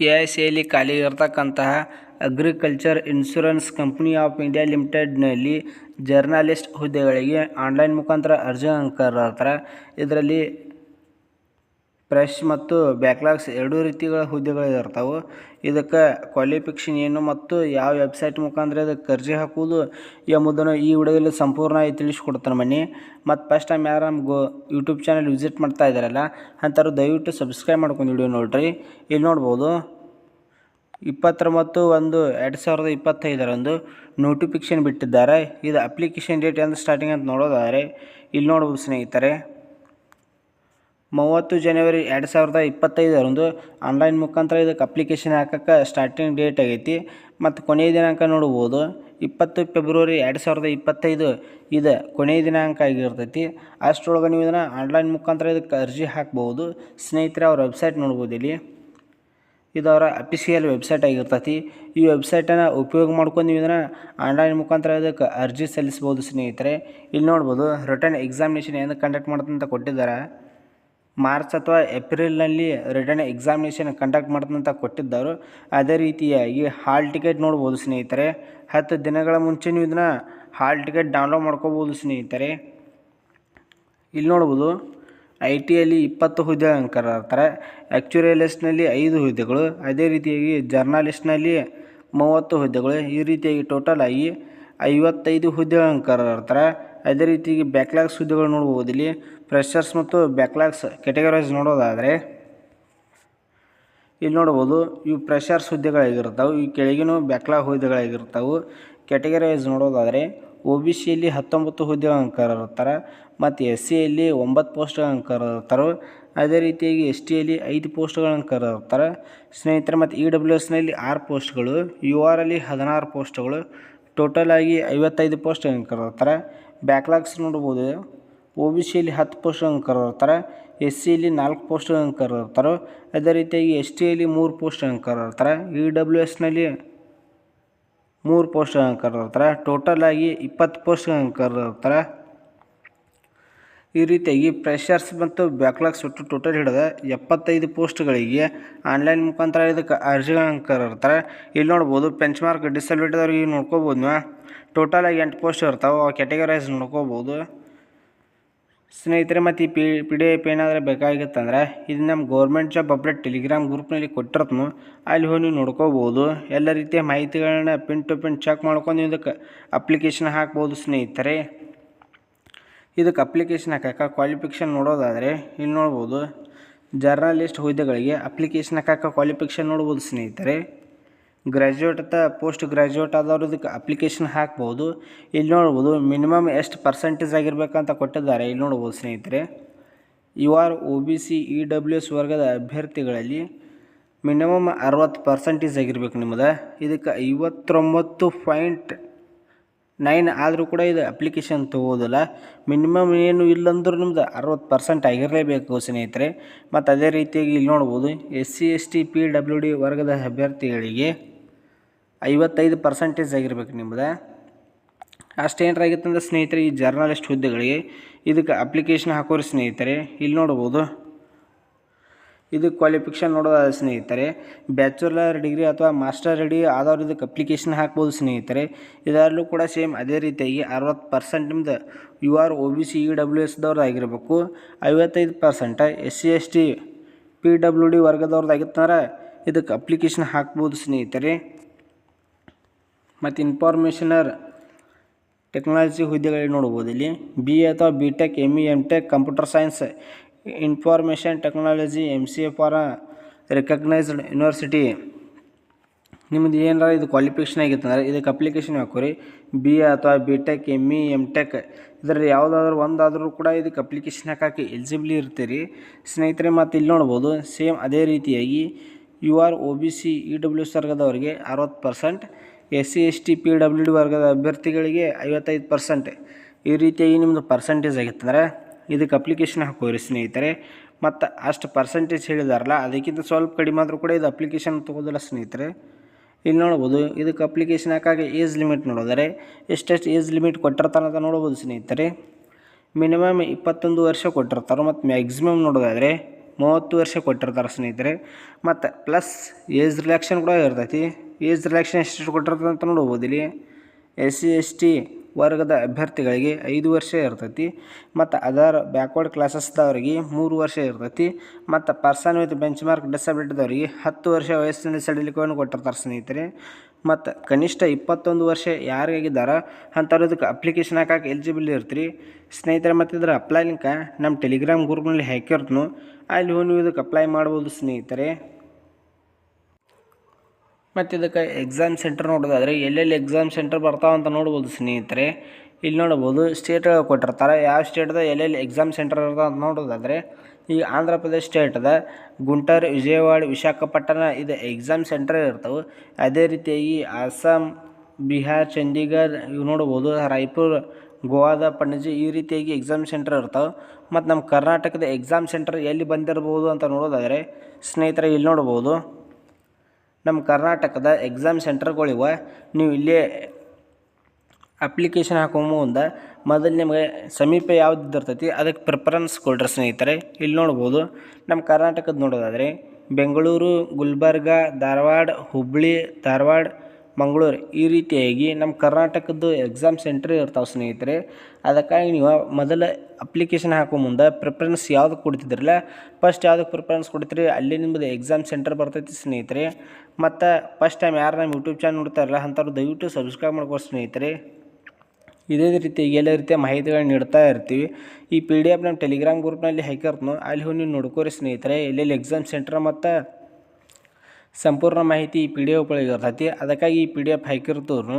A I ಸಿಯಲ್ಲಿ ಖಾಲಿ ಇರತಕ್ಕಂತಹ agriculture insurance company of India ಲಿಮಿಟೆಡ್ನಲ್ಲಿ journalist ಹುದ್ದೆಗಳಿಗೆ ಆನ್ಲೈನ್ ಮುಖಾಂತರ ಅರ್ಜಿ ಕರೆದಿರ್ತಾರೆ ಇದರಲ್ಲಿ ಫ್ರೆಶ್ ಮತ್ತು ಬ್ಯಾಕ್ಲಾಗ್ಸ್ ಎರಡೂ ರೀತಿಗಳ ಹುದ್ದೆಗಳು ಇರ್ತಾವೆ ಇದಕ್ಕೆ ಕ್ವಾಲಿಫಿಕೇಷನ್ ಏನು ಮತ್ತು ಯಾವ ವೆಬ್ಸೈಟ್ ಮುಖಾಂತರ ಅದಕ್ಕೆ ಅರ್ಜಿ ಹಾಕುವುದು ಎಂಬುದನ್ನು ಈ ವಿಡಿಯೋದಲ್ಲಿ ಸಂಪೂರ್ಣವಾಗಿ ತಿಳಿಸ್ಕೊಡ್ತಾನೆ ಮನೆ ಮತ್ತು ಫಸ್ಟ್ ಟೈಮ್ ಯಾರು ನಮ್ಮ ಗೋ ಯೂಟ್ಯೂಬ್ ಚಾನಲ್ ವಿಸಿಟ್ ಮಾಡ್ತಾ ಇದ್ದಾರಲ್ಲ, ಅಂಥವ್ರು ದಯವಿಟ್ಟು ಸಬ್ಸ್ಕ್ರೈಬ್ ಮಾಡ್ಕೊಂಡು ವಿಡಿಯೋ ನೋಡಿರಿ. ಇಲ್ಲಿ ನೋಡ್ಬೋದು, ಇಪ್ಪತ್ತೊಂಬತ್ತು ಒಂದು ಎರಡು ಸಾವಿರದ ಇಪ್ಪತ್ತೈದರಂದು ನೋಟಿಫಿಕೇಷನ್ ಬಿಟ್ಟಿದ್ದಾರೆ. ಇದು ಅಪ್ಲಿಕೇಶನ್ ಡೇಟ್ ಎಂದು ಸ್ಟಾರ್ಟಿಂಗ್ ಅಂತ ನೋಡೋದಾದರೆ, ಇಲ್ಲಿ ನೋಡ್ಬೋದು ಸ್ನೇಹಿತರೆ. ಮೂವತ್ತು ಜನವರಿ ಎರಡು ಸಾವಿರದ ಇಪ್ಪತ್ತೈದರಂದು ಆನ್ಲೈನ್ ಮುಖಾಂತರ ಇದಕ್ಕೆ ಅಪ್ಲಿಕೇಶನ್ ಹಾಕಕ್ಕೆ ಸ್ಟಾರ್ಟಿಂಗ್ ಡೇಟ್ ಆಗೈತಿ. ಮತ್ತು ಕೊನೆಯ ದಿನಾಂಕ ನೋಡ್ಬೋದು. ಇಪ್ಪತ್ತು ಫೆಬ್ರವರಿ ಎರಡು ಸಾವಿರದ ಇಪ್ಪತ್ತೈದು ಇದು ಕೊನೆಯ ದಿನಾಂಕ ಆಗಿರ್ತೈತಿ. ಅಷ್ಟರೊಳಗೆ ನೀವು ಇದನ್ನು ಆನ್ಲೈನ್ ಮುಖಾಂತರ ಇದಕ್ಕೆ ಅರ್ಜಿ ಹಾಕ್ಬೋದು. ಸ್ನೇಹಿತರೆ, ಅವ್ರ ವೆಬ್ಸೈಟ್ ನೋಡ್ಬೋದು ಇಲ್ಲಿ. ಇದು ಅವರ ಅಫಿಷಿಯಲ್ ವೆಬ್ಸೈಟ್ ಆಗಿರ್ತೈತಿ. ಈ ವೆಬ್ಸೈಟನ್ನು ಉಪಯೋಗ ಮಾಡ್ಕೊಂಡು ನೀವು ಇದನ್ನು ಆನ್ಲೈನ್ ಮುಖಾಂತರ ಇದಕ್ಕೆ ಅರ್ಜಿ ಸಲ್ಲಿಸ್ಬೋದು ಸ್ನೇಹಿತರೆ. ಇಲ್ಲಿ ನೋಡ್ಬೋದು ರಿಟರ್ನ್ ಎಕ್ಸಾಮಿನೇಷನ್ ಏನು ಕಂಡಕ್ಟ್ ಮಾಡ್ತಂತ ಕೊಟ್ಟಿದ್ದಾರೆ. ಮಾರ್ಚ್ ಅಥವಾ ಏಪ್ರಿಲ್ನಲ್ಲಿ ರಿಟರ್ನ್ ಎಕ್ಸಾಮಿನೇಷನ್ ಕಂಡಕ್ಟ್ ಮಾಡ್ತಂತ ಕೊಟ್ಟಿದ್ದರು. ಅದೇ ರೀತಿಯಾಗಿ ಹಾಲ್ ಟಿಕೆಟ್ ನೋಡ್ಬೋದು ಸ್ನೇಹಿತರೆ. ಹತ್ತು ದಿನಗಳ ಮುಂಚೆ ನೀವು ಇದನ್ನ ಹಾಲ್ ಟಿಕೆಟ್ ಡೌನ್ಲೋಡ್ ಮಾಡ್ಕೋಬೋದು ಸ್ನೇಹಿತರೆ. ಇಲ್ಲಿ ನೋಡ್ಬೋದು, ಐ ಟಿಯಲ್ಲಿ ಇಪ್ಪತ್ತು ಹುದ್ದೆ ಅಂಕರಾಗ್ತಾರೆ ಆ್ಯಕ್ಚುರಿಯಲಿಸ್ಟ್ನಲ್ಲಿ ಐದು ಹುದ್ದೆಗಳು, ಅದೇ ರೀತಿಯಾಗಿ ಜರ್ನಲಿಸ್ಟ್ನಲ್ಲಿ ಮೂವತ್ತು ಹುದ್ದೆಗಳು, ಈ ರೀತಿಯಾಗಿ ಟೋಟಲ್ ಆಗಿ ಐವತ್ತೈದು ಹುದ್ದೆಗಳನ್ನು ಕರೆದಿರ್ತಾರೆ ಅದೇ ರೀತಿಯಾಗಿ ಬ್ಯಾಕ್ಲಾಗ್ಸ್ ಹುದ್ದೆಗಳು ನೋಡ್ಬೋದು ಇಲ್ಲಿ. ಫ್ರೆಷರ್ಸ್ ಮತ್ತು ಬ್ಯಾಕ್ಲಾಗ್ಸ್ ಕೆಟಗರೈಸ್ ನೋಡೋದಾದರೆ, ಇಲ್ಲಿ ನೋಡ್ಬೋದು ಇವು ಪ್ರೆಷರ್ಸ್ ಹುದ್ದೆಗಳಾಗಿರ್ತಾವೆ ಈ ಕೆಳಗಿನ ಬ್ಯಾಕ್ಲಾಗ್ ಹುದ್ದೆಗಳಾಗಿರ್ತಾವೆ ಕೆಟಗರೈಸ್ ನೋಡೋದಾದರೆ ಒ ಬಿ ಸಿಯಲ್ಲಿ ಹತ್ತೊಂಬತ್ತು ಹುದ್ದೆಗಳನ್ನು ಕರೆದಿರ್ತಾರೆ, ಮತ್ತು ಎಸ್ ಸಿಯಲ್ಲಿ ಒಂಬತ್ತು ಪೋಸ್ಟ್ಗಳನ್ನು ಕರೆದಿರ್ತಾರೆ, ಅದೇ ರೀತಿಯಾಗಿ ಎಸ್ ಟಿಯಲ್ಲಿ ಐದು ಪೋಸ್ಟ್ಗಳನ್ನು ಕರೆದಿರ್ತಾರೆ. ಸ್ನೇಹಿತರೆ, ಮತ್ತು ಇ ಡಬ್ಲ್ಯೂ ಎಸ್ನಲ್ಲಿ ಆರು ಪೋಸ್ಟ್ಗಳು ಯು ಅಲ್ಲಿ ಹದಿನಾರು ಪೋಸ್ಟ್ಗಳು ಟೋಟಲ್ ಆಗಿ ಐವತ್ತೈದು ಪೋಸ್ಟ್ಗಳನ್ನು ಕರೆದಿರ್ತಾರೆ. ಬ್ಯಾಕ್ಲಾಗ್ಸ್ ನೋಡ್ಬೋದು ಒ ಬಿ ಸಿಯಲ್ಲಿ ಹತ್ತು ಪೋಸ್ಟ್ ಅಂಕರು ಇರ್ತಾರೆ ಎಸ್ ಸಿಯಲ್ಲಿ ನಾಲ್ಕು ಪೋಸ್ಟ್ಗಳನ್ನು ಇರ್ತಾರೆ ಅದೇ ರೀತಿಯಾಗಿ ಎಸ್ ಟಿಯಲ್ಲಿ ಮೂರು ಪೋಸ್ಟ್ಗಳನ್ನು ಇರ್ತಾರೆ ಇ ಡಬ್ಲ್ಯೂ ಎಸ್ನಲ್ಲಿ ಮೂರು ಪೋಸ್ಟ್ಗಳನ್ನು ಇರ್ತಾರೆ ಟೋಟಲ್ ಆಗಿ ಇಪ್ಪತ್ತು ಪೋಸ್ಟ್ ಅಂಕರು ಇರ್ತಾರೆ ಈ ರೀತಿಯಾಗಿ ಪ್ರೆಷರ್ಸ್ ಮತ್ತು ಬ್ಯಾಕ್ಲಾಗ್ಸ್ ಒಟ್ಟು ಟೋಟಲ್ ಹಿಡಿದ ಎಪ್ಪತ್ತೈದು ಪೋಸ್ಟ್ಗಳಿಗೆ ಆನ್ಲೈನ್ ಮುಖಾಂತರ ಇದಕ್ಕೆ ಅರ್ಜಿಗಳನ್ನು ಇರ್ತಾರೆ ಇಲ್ಲಿ ನೋಡ್ಬೋದು ಪೆಂಚ್ ಮಾರ್ಕ್ ಡಿಸಬಿಲಿಟಿದವ್ರಿಗೆ ನೋಡ್ಕೋಬೋದು ಟೋಟಲಾಗಿ ಎಂಟು ಪೋಸ್ಟ್ ಇರ್ತಾವೆ, ಆ ಕ್ಯಾಟಗರೈಸ್ ನೋಡ್ಕೋಬೋದು. ಸ್ನೇಹಿತರೆ, ಮತ್ತು ಈ ಪಿ ಪಿ ಡಿ ಎಫ್ ಏನಾದರೂ ಬೇಕಾಗಿತ್ತಂದ್ರೆ ಇದು ನಮ್ಮ ಗೌರ್ಮೆಂಟ್ ಜಾಬ್ ಅಪ್ಡೇಟ್ ಟೆಲಿಗ್ರಾಮ್ ಗ್ರೂಪ್ನಲ್ಲಿ ಕೊಟ್ಟಿರ್ತನು. ಅಲ್ಲಿ ಹೋಗಿ ನೀವು ನೋಡ್ಕೋಬೋದು. ಎಲ್ಲ ರೀತಿಯ ಮಾಹಿತಿಗಳನ್ನ ಪಿನ್ ಟು ಪಿನ್ ಚೆಕ್ ಮಾಡ್ಕೊಂಡು ಇದಕ್ಕೆ ಅಪ್ಲಿಕೇಶನ್ ಹಾಕ್ಬೋದು ಸ್ನೇಹಿತರೆ. ಇದಕ್ಕೆ ಅಪ್ಲಿಕೇಶನ್ ಹಾಕಕ್ಕೆ ಕ್ವಾಲಿಫಿಕೇಷನ್ ನೋಡೋದಾದರೆ ಇಲ್ಲಿ ನೋಡ್ಬೋದು. ಜರ್ನಲಿಸ್ಟ್ ಹುದ್ದೆಗಳಿಗೆ ಅಪ್ಲಿಕೇಶನ್ ಹಾಕಕ್ಕೆ ಕ್ವಾಲಿಫಿಕೇಷನ್ ನೋಡ್ಬೋದು ಸ್ನೇಹಿತರೆ. ಗ್ರ್ಯಾಜುಯೇಟ್ ಅಥವಾ ಪೋಸ್ಟ್ ಗ್ರ್ಯಾಜುಯೇಟ್ ಆದವ್ರು ಇದಕ್ಕೆ ಅಪ್ಲಿಕೇಶನ್ ಹಾಕ್ಬೋದು. ಇಲ್ಲಿ ನೋಡ್ಬೋದು ಮಿನಿಮಮ್ ಎಷ್ಟು ಪರ್ಸೆಂಟೇಜ್ ಆಗಿರ್ಬೇಕಂತ ಕೊಟ್ಟಿದ್ದಾರೆ. ಇಲ್ಲಿ ನೋಡ್ಬೋದು ಸ್ನೇಹಿತರೆ. U R O B C E W S ವರ್ಗದ ಅಭ್ಯರ್ಥಿಗಳಲ್ಲಿ ಮಿನಿಮಮ್ ಅರವತ್ತು ಪರ್ಸೆಂಟೇಜ್ ಆಗಿರ್ಬೇಕು ನಿಮ್ಮದು. ಇದಕ್ಕೆ ಐವತ್ತೊಂಬತ್ತು ಪಾಯಿಂಟ್ ನೈನ್ ಆದರೂ ಕೂಡ ಇದು ಅಪ್ಲಿಕೇಶನ್ ತೊಗೋದಿಲ್ಲ. ಮಿನಿಮಮ್ ಏನು ಇಲ್ಲಂದ್ರೆ ನಿಮ್ದು ಅರವತ್ತು ಪರ್ಸೆಂಟ್ ಆಗಿರಲೇಬೇಕು ಸ್ನೇಹಿತರೆ. ಮತ್ತು ಅದೇ ರೀತಿಯಾಗಿ ಇಲ್ಲಿ ನೋಡ್ಬೋದು, S C, S T, P, W, D ವರ್ಗದ ಅಭ್ಯರ್ಥಿಗಳಿಗೆ ಐವತ್ತೈದು ಪರ್ಸೆಂಟೇಜ್ ಆಗಿರ್ಬೇಕು ನಿಮ್ದು. ಅಷ್ಟೇನರ ಆಗಿತ್ತಂದ್ರೆ ಸ್ನೇಹಿತರೆ ಈ ಜರ್ನಲಿಸ್ಟ್ ಹುದ್ದೆಗಳಿಗೆ ಇದಕ್ಕೆ ಅಪ್ಲಿಕೇಶನ್ ಹಾಕೋರಿ ಸ್ನೇಹಿತರೆ. ಇಲ್ಲಿ ನೋಡ್ಬೋದು. ಇದು ಕ್ವಾಲಿಫಿಕೇಷನ್ ನೋಡೋದಾದ ಸ್ನೇಹಿತರೆ ಬ್ಯಾಚುಲರ್ ಡಿಗ್ರಿ ಅಥವಾ ಮಾಸ್ಟರ್ ಡಿಗ್ರಿ ಆದವ್ರು ಇದಕ್ಕೆ ಅಪ್ಲಿಕೇಶನ್ ಹಾಕ್ಬೋದು ಸ್ನೇಹಿತರೆ. ಇದರಲ್ಲೂ ಕೂಡ ಸೇಮ್ ಅದೇ ರೀತಿಯಾಗಿ ಅರವತ್ತು ಪರ್ಸೆಂಟ್ ನಿಮ್ದು U R O B C E W ಎಸ್ದವ್ರದ್ದು ಆಗಿರಬೇಕು. ಐವತ್ತೈದು percent S C S T P W D ವರ್ಗದವ್ರದ್ದು ಆಗಿತ್ತಂದ್ರೆ ಇದಕ್ಕೆ ಅಪ್ಲಿಕೇಶನ್ ಹಾಕ್ಬೋದು ಸ್ನೇಹಿತರೆ. ಮತ್ತು ಇನ್ಫಾರ್ಮೇಷನರ್ ಟೆಕ್ನಾಲಜಿ ಹುದ್ದೆಗಳಿಗೆ ನೋಡ್ಬೋದು ಇಲ್ಲಿ. ಬಿ ಎ ಅಥವಾ B tech M E M tech computer science information technology M C A for recognised university ನಿಮ್ಮದು ಏನಾರ ಇದು ಕ್ವಾಲಿಫಿಕೇಷನ್ ಆಗಿತ್ತಂದ್ರೆ ಇದಕ್ಕೆ ಅಪ್ಲಿಕೇಶನ್ ಹಾಕೋರಿ ಬಿ ಎ ಅಥವಾ B tech M E M tech ಇದರಲ್ಲಿ ಯಾವುದಾದ್ರೂ ಒಂದಾದರೂ ಕೂಡ ಇದಕ್ಕೆ ಅಪ್ಲಿಕೇಶನ್ ಹಾಕೋಕ್ಕೆ ಎಲಿಜಿಬಲ್ ಇರ್ತೀರಿ? ಸ್ನೇಹಿತರೆ, ಮತ್ತು ಇಲ್ಲಿ ನೋಡ್ಬೋದು ಸೇಮ್ ಅದೇ ರೀತಿಯಾಗಿ U R O B C E W S ವರ್ಗದವರಿಗೆ ಅರವತ್ತು percent S C S T P W D ವರ್ಗದ ಅಭ್ಯರ್ಥಿಗಳಿಗೆ ಐವತ್ತೈದು ಪರ್ಸೆಂಟ್ ಈ ರೀತಿಯಾಗಿ ನಿಮ್ಮದು ಪರ್ಸೆಂಟೇಜ್ ಆಗಿತ್ತಂದ್ರೆ ಇದಕ್ಕೆ ಅಪ್ಲಿಕೇಶನ್ ಹಾಕೋರಿ ಸ್ನೇಹಿತರೆ. ಮತ್ತು ಅಷ್ಟು ಪರ್ಸೆಂಟೇಜ್ ಹೇಳಿದಾರಲ್ಲ, ಅದಕ್ಕಿಂತ ಸ್ವಲ್ಪ ಕಡಿಮೆ ಆದರೂ ಕೂಡ ಇದು ಅಪ್ಲಿಕೇಶನ್ ತೊಗೋದಿಲ್ಲ ಸ್ನೇಹಿತರೆ. ಇಲ್ಲಿ ನೋಡ್ಬೋದು, ಇದಕ್ಕೆ ಅಪ್ಲಿಕೇಶನ್ ಹಾಕಾಗಿ ಏಜ್ ಲಿಮಿಟ್ ನೋಡಿದರೆ, ಎಷ್ಟೆಷ್ಟು ಏಜ್ ಲಿಮಿಟ್ ಕೊಟ್ಟಿರ್ತಾನೆ ಅಂತ ನೋಡ್ಬೋದು ಸ್ನೇಹಿತರೆ. ಮಿನಿಮಮ್ ಇಪ್ಪತ್ತೊಂದು ವರ್ಷ ಕೊಟ್ಟಿರ್ತಾರೆ, ಮತ್ತು ಮ್ಯಾಕ್ಸಿಮಮ್ ನೋಡೋದಾದರೆ ಮೂವತ್ತು ವರ್ಷ ಕೊಟ್ಟಿರ್ತಾರೆ ಸ್ನೇಹಿತರೆ. ಮತ್ತು ಪ್ಲಸ್ ಏಜ್ ರಿಲ್ಯಾಕ್ಷನ್ ಕೂಡ ಇರ್ತೈತಿ. ಏಜ್ ರಿಲ್ಯಾಕ್ಷನ್ ಎಷ್ಟು ಕೊಟ್ಟಿರ್ತದೆ ಅಂತ ನೋಡ್ಬೋದು ಇಲ್ಲಿ. ಎಸ್ ಸಿ ಎಸ್ ಟಿ ವರ್ಗದ ಅಭ್ಯರ್ಥಿಗಳಿಗೆ ಐದು ವರ್ಷ ಇರ್ತೈತಿ, ಮತ್ತು ಅದರ್ ಬ್ಯಾಕ್ವರ್ಡ್ ಕ್ಲಾಸಸ್ದವ್ರಿಗೆ ಮೂರು ವರ್ಷ ಇರ್ತೈತಿ, ಮತ್ತು ಪರ್ಸನ್ ವಿತ್ ಬೆಂಚ್ ಮಾರ್ಕ್ ಡಿಸಬಿಲಿಟಿದವ್ರಿಗೆ ಹತ್ತು ವರ್ಷ ವಯಸ್ಸಿನ ಸಡಿಲಿಕೆಯನ್ನು ಕೊಟ್ಟಿರ್ತಾರೆ ಸ್ನೇಹಿತರೆ. ಮತ್ತು ಕನಿಷ್ಠ ಇಪ್ಪತ್ತೊಂದು ವರ್ಷ ಯಾರಿಗಾಗಿದ್ದಾರ ಅಂಥವ್ರು ಇದಕ್ಕೆ ಅಪ್ಲಿಕೇಶನ್ ಹಾಕಕ್ಕೆ ಎಲಿಜಿಬಲ್ ಇರ್ತೀರಿ. ಸ್ನೇಹಿತರೆ, ಮತ್ತು ಇದರ ಅಪ್ಲೈ ಲಿಂಕ ನಮ್ಮ ಟೆಲಿಗ್ರಾಮ್ ಗ್ರೂಪ್ನಲ್ಲಿ ಹಾಕಿರ್ತನು ಅಲ್ಲಿ ಹೋಗಿ ಇದಕ್ಕೆ ಅಪ್ಲೈ ಮಾಡ್ಬೋದು ಸ್ನೇಹಿತರೆ. ಮತ್ತು ಇದಕ್ಕೆ ಎಕ್ಸಾಮ್ ಸೆಂಟರ್ ನೋಡೋದಾದರೆ ಎಲ್ಲೆಲ್ಲಿ ಎಕ್ಸಾಮ್ ಸೆಂಟರ್ ಬರ್ತಾವ ಅಂತ ನೋಡ್ಬೋದು ಸ್ನೇಹಿತರೆ. ಇಲ್ಲಿ ನೋಡ್ಬೋದು ಸ್ಟೇಟ್ ಕೊಟ್ಟಿರ್ತಾರೆ. ಯಾವ ಸ್ಟೇಟ್ದ ಎಲ್ಲೆಲ್ಲಿ ಎಕ್ಸಾಮ್ ಸೆಂಟರ್ ಇರ್ತದೆ ಅಂತ ನೋಡೋದಾದರೆ ಈ ಆಂಧ್ರ ಪ್ರದೇಶ್ ಸ್ಟೇಟ್ದ ಗುಂಟರ್, ವಿಜಯವಾಡ, ವಿಶಾಖಪಟ್ಟಣ ಇದು ಎಕ್ಸಾಮ್ ಸೆಂಟರ್ ಇರ್ತವೆ. ಅದೇ ರೀತಿಯಾಗಿ ಅಸ್ಸಾಂ, ಬಿಹಾರ್, ಚಂಡೀಗಢ ಇವು ನೋಡ್ಬೋದು. ರಾಯ್ಪುರ್, ಗೋವಾದ, ಪಣಜಿ ಈ ರೀತಿಯಾಗಿ ಎಕ್ಸಾಮ್ ಸೆಂಟರ್ ಇರ್ತಾವೆ. ಮತ್ತು ನಮ್ಮ ಕರ್ನಾಟಕದ ಎಕ್ಸಾಮ್ ಸೆಂಟರ್ ಎಲ್ಲಿ ಬಂದಿರ್ಬೋದು ಅಂತ ನೋಡೋದಾದರೆ ಸ್ನೇಹಿತರೆ ಇಲ್ಲಿ ನೋಡ್ಬೋದು. ನಮ್ಮ ಕರ್ನಾಟಕದ ಎಕ್ಸಾಮ್ ಸೆಂಟರ್ಗಳಿವೆ ನೀವು ಇಲ್ಲೇ ಅಪ್ಲಿಕೇಶನ್ ಹಾಕೋ ಮುಂದೆ ಮೊದಲು ನಿಮಗೆ ಸಮೀಪ ಯಾವ್ದು ಇರ್ತೈತಿ, ಅದಕ್ಕೆ ಪ್ರಿಫರೆನ್ಸ್ ಕೊಡ್ರಿ ಸ್ನೇಹಿತರೆ. ಇಲ್ಲಿ ನೋಡ್ಬೋದು ನಮ್ಮ ಕರ್ನಾಟಕದ ನೋಡೋದಾದರೆ, ಬೆಂಗಳೂರು, ಗುಲ್ಬರ್ಗ, ಧಾರವಾಡ ಹುಬ್ಬಳ್ಳಿ ಧಾರವಾಡ ಮಂಗಳೂರು. ಈ ರೀತಿಯಾಗಿ ನಮ್ಮ ಕರ್ನಾಟಕದ್ದು ಎಕ್ಸಾಮ್ ಸೆಂಟ್ರ್ ಇರ್ತಾವೆ ಸ್ನೇಹಿತರೆ. ಅದಕ್ಕಾಗಿ ನೀವು ಮೊದಲ ಅಪ್ಲಿಕೇಶನ್ ಹಾಕೋ ಮುಂದೆ ಪ್ರಿಫರೆನ್ಸ್ ಯಾವ್ದಕ್ಕೆ ಕೊಡ್ತಿದ್ರಲ್ಲ ಫಸ್ಟ್ ಯಾವುದಕ್ಕೆ ಪ್ರಿಫರೆನ್ಸ್ ಕೊಡ್ತೀರಿ, ಅಲ್ಲಿ ನಿಮ್ಮದು ಎಕ್ಸಾಮ್ ಸೆಂಟರ್ ಬರ್ತೈತಿ ಸ್ನೇಹಿತರೆ. ಮತ್ತು ಫಸ್ಟ್ ಟೈಮ್ ಯಾರು ನಮ್ಮ ಯೂಟ್ಯೂಬ್ ಚಾನಲ್ ನೋಡ್ತಾರಲ್ಲ, ಅಂಥವ್ರು ದಯವಿಟ್ಟು ಸಬ್ಸ್ಕ್ರೈಬ್ ಮಾಡ್ಕೋ ಸ್ನೇಹಿತರೆ. ಇದೇ ರೀತಿ ಎಲ್ಲ ರೀತಿಯ ಮಾಹಿತಿಗಳನ್ನ ನೀಡ್ತಾ ಇರ್ತೀವಿ. ಈ ಪಿ ಡಿ ಎಫ್ ನಮ್ಮ ಟೆಲಿಗ್ರಾಮ್ ಗ್ರೂಪ್ನಲ್ಲಿ ಹಾಕಿರ್ತನೋ, ಅಲ್ಲಿ ಹೋಗಿ ನೀವು ನೋಡ್ಕೋರಿ ಸ್ನೇಹಿತರೆ. ಎಲ್ಲೆಲ್ಲಿ ಎಕ್ಸಾಮ್ ಸೆಂಟ್ರ್ ಮತ್ತು ಸಂಪೂರ್ಣ ಮಾಹಿತಿ ಈ ಪಿ ಡಿ ಎಫ್ ಒಳಗೆ ಇರ್ತೈತಿ ಅದಕ್ಕಾಗಿ ಈ ಪಿ ಡಿ ಎಫ್ ಹಾಕಿರ್ತವ್ರು